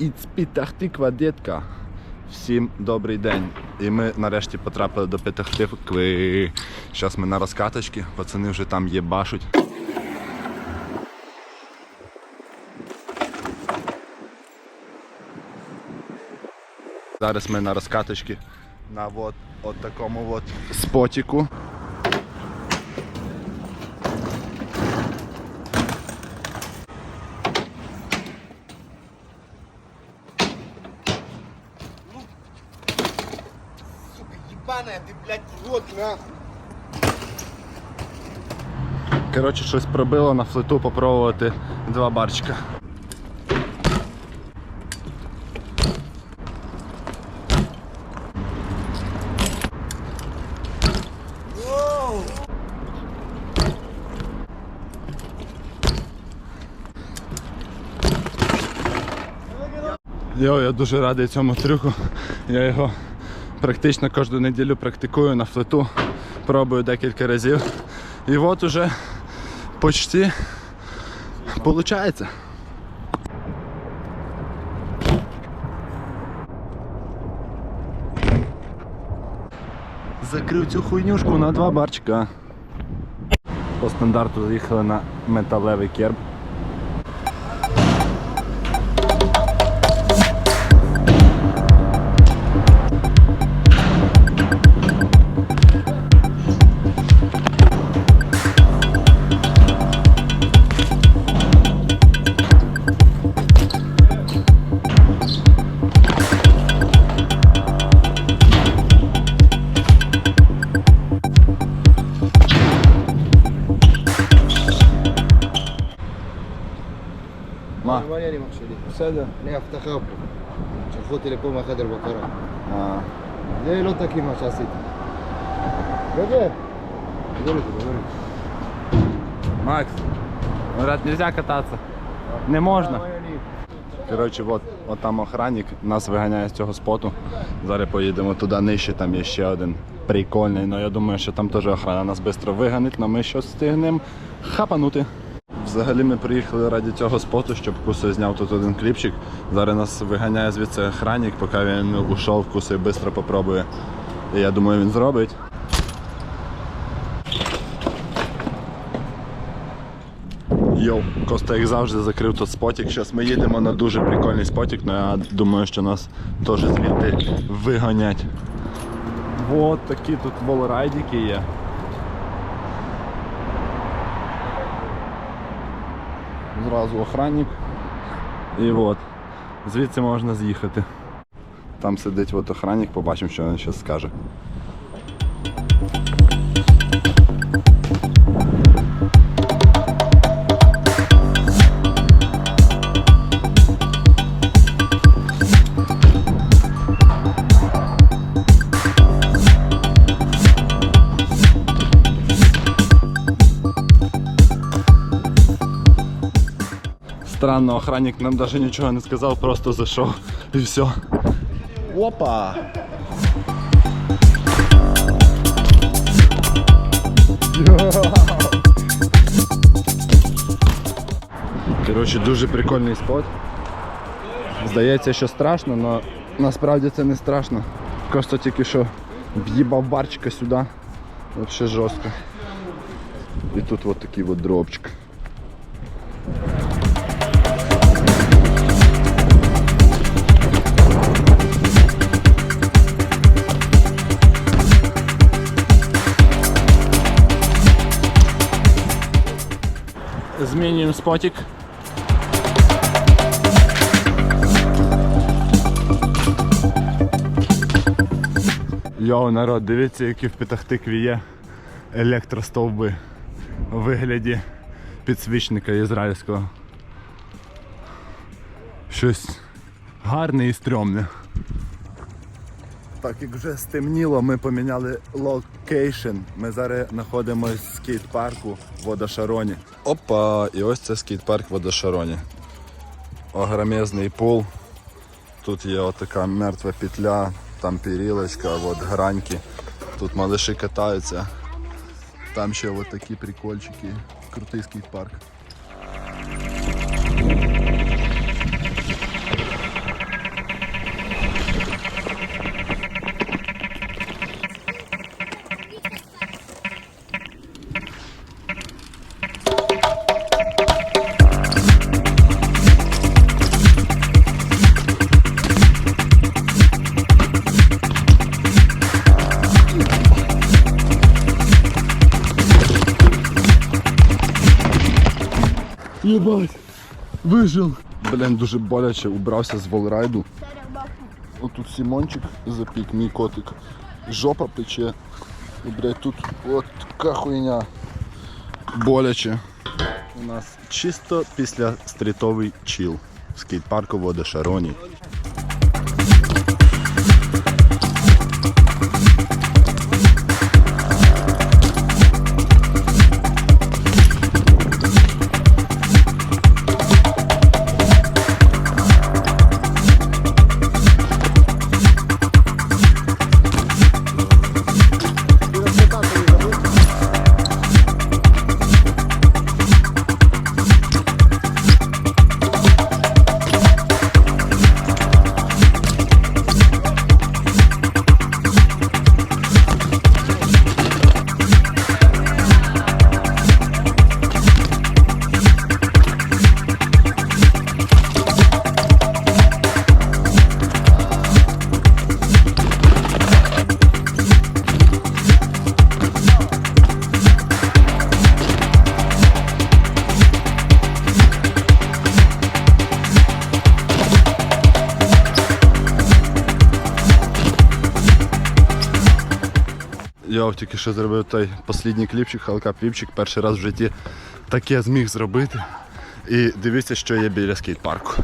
It's Пітахтиква, дітка. Всім добрий день. І ми нарешті потрапили до Петахтикви. Зараз ми на розкаточці, пацани вже там є башуть. Зараз ми на розкаточці на от, от такому от спотіку. Ебаная ты, блядь, рот, нахуй. Коротше, щось пробило на флету попробувати два барчика. Йо, я дуже радий цьому трюку. Я його практично кожну неділю практикую на флету, пробую декілька разів. І от уже почти получається. Закрив цю хуйнюшку на два барчика. По стандарту заїхали на металевий керб. שלי מחשבים. בסדר. אני אבטחה פה. שלחו אותי לפה מהחדר בקרה. אה. זה לא תקין מה שעשיתי. Макс, ну нельзя кататься. Не можна. Коротше, от, от там охранник нас виганяє з цього споту. Зараз поїдемо туди нижче, там є ще один прикольний. Но я думаю, що там теж охрана нас швидко виганить, але ми щось встигнемо хапанути. Взагалі ми приїхали раді цього споту, щоб Куси зняв тут один кліпчик. Зараз нас виганяє звідси охранник, поки він ушов, Куси швидко попробує. І я думаю, він зробить. Йоу, Коста, як завжди, закрив тут спотік. Зараз ми їдемо на дуже прикольний спотік, але я думаю, що нас теж звідти виганять. Вот такі тут волрайдики є. Зразу охранник. І от. Звідси можна з'їхати. Там сидить от охранник, побачимо, що він зараз скаже. Странно, охранник нам даже нічого не сказав, просто зайшов і все. Опа! Коротше, дуже прикольний спот. Здається, що страшно, але насправді це не страшно. Просто тільки що в'їбав барчика сюди. Взагалі жорстко. І тут от такий от дробчик. Змінюємо спотик. Йоу, народ, дивіться, які в Петахтикві є електростовби у вигляді підсвічника ізраїльського. Щось гарне і стрьомне. Так як вже стемніло, ми поміняли локейшн. Ми зараз знаходимося в скейт-парку в Водошароні. Опа! І ось це скейт-парк в Водошароні. Огромезний пул. Тут є отака мертва петля, там пірілочка, от граньки. Тут малиші катаються. Там ще от такі прикольчики. Крутий скейт-парк. Єбать! Вижив! Блін, дуже боляче убрався з волрайду. Отут Сімончик запік, мій котик. Жопа пече. І, блядь, тут от така хуйня. Боляче. У нас чисто після стрітовий чіл. Скейт-парку Вода Шароні. Я тільки що зробив той останній кліпчик, халка-кліпчик, перший раз в житті таке зміг зробити. І дивіться, що є біля скейт-парку.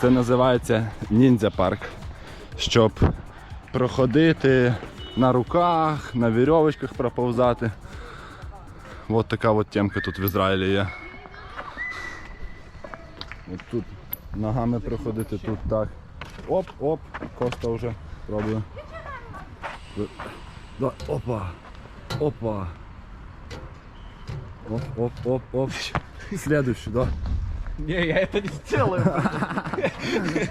Це називається ніндзя парк. Щоб проходити на руках, на вірьовочках проповзати. От така от темка тут в Ізраїлі є. От тут ногами проходити, тут так. Оп, оп, Коста вже пробує. Да, опа. Опа. Оп, оп, оп, оп. Следующий, да? Не, я это не сделаю.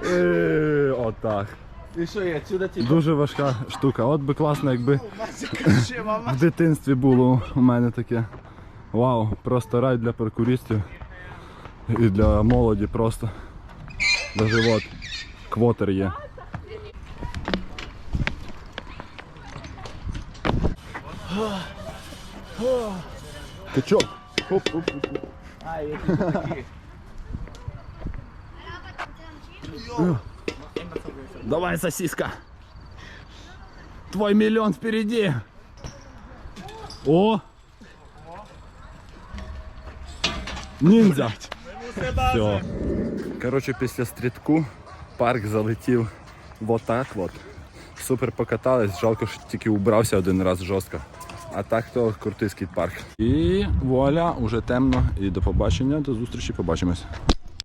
Е, Отак. Ты что, я отсюда типа... Дуже важка штука. От би класно, якби в дитинстві було у мене таке. Вау, просто рай для паркуристів. І для молоді просто. Даже от квотер є. Качок. Оп, оп, оп, оп. А, эти такие. Давай, сосиска. Твой миллион впереди. О! Ніндзя. Все. Коротше, після стрітку парк залетів вот так от. Супер покатались, жалко, що тільки убрався один раз жорстко. А так то крутий скейт-парк. І вуаля, уже темно. І до побачення, до зустрічі, побачимось.